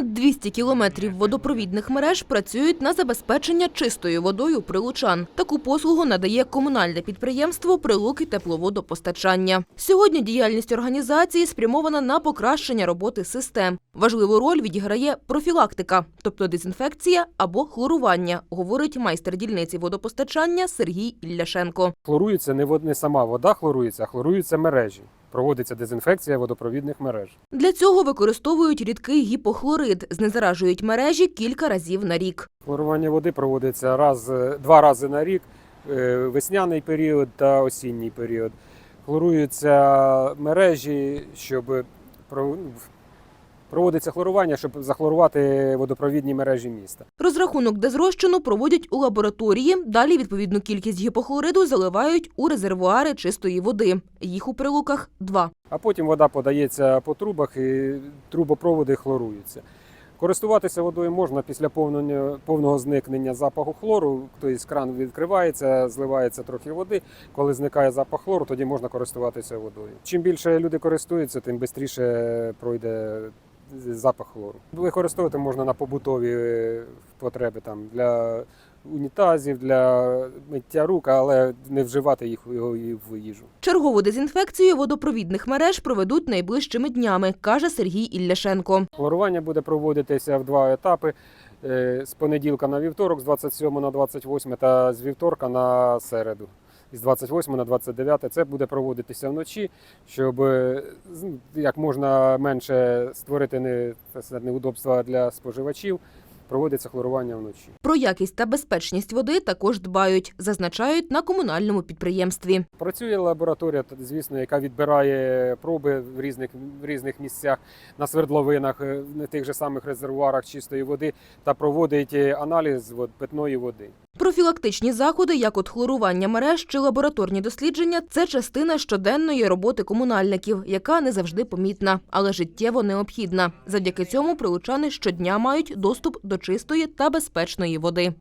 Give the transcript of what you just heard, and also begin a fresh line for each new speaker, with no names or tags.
Понад 200 кілометрів водопровідних мереж працюють на забезпечення чистою водою прилучан. Таку послугу надає комунальне підприємство «Прилуки тепловодопостачання». Сьогодні діяльність організації спрямована на покращення роботи систем. Важливу роль відіграє профілактика, тобто дезінфекція або хлорування, говорить майстер дільниці водопостачання Сергій Ілляшенко.
Хлорується не, сама вода хлорується, а хлоруються мережі. Проводиться дезінфекція водопровідних мереж.
Для цього використовують рідкий гіпохлорид, знезаражують мережі кілька разів на рік.
Хлорування води проводиться раз, е, два рази на рік, е, весняний період та осінній період. Хлоруються мережі, щоб проводиться хлорування, щоб захлорувати водопровідні мережі міста.
Розрахунок дезрозчину проводять у лабораторії. Далі відповідну кількість гіпохлориду заливають у резервуари чистої води. Їх у прилуках два.
А потім вода подається по трубах і трубопроводи хлоруються. Користуватися водою можна після повного зникнення запаху хлору, тобто кран відкривається, зливається трохи води. Коли зникає запах хлору, тоді можна користуватися водою. Чим більше люди користуються, тим швидше пройде запах хлору. Використовувати можна на побутові е, потреби там для унітазів, для миття рук, але не вживати їх його і в їжу.
Чергову дезінфекцію водопровідних мереж проведуть найближчими днями, каже Сергій Ілляшенко.
Хлорування буде проводитися в два етапи: е, з понеділка на вівторок, з 27 на 28 та з вівторка на середу. Із 28 на 29 це буде проводитися вночі, щоб е, як можна менше створити не, неудобства для споживачів. Проводиться хлорування вночі.
Про якість та безпечність води також дбають, зазначають на комунальному підприємстві.
Працює лабораторія, звісно, яка відбирає проби в різних, в різних місцях на свердловинах, е, на тих же самих резервуарах чистої води та проводить е, аналіз питної води.
Профілактичні заходи, як от хлорування мереж чи лабораторні дослідження, це частина щоденної роботи комунальників, яка не завжди помітна, але життєво необхідна. Завдяки цьому прилучани щодня мають доступ до чистої та безпечної води.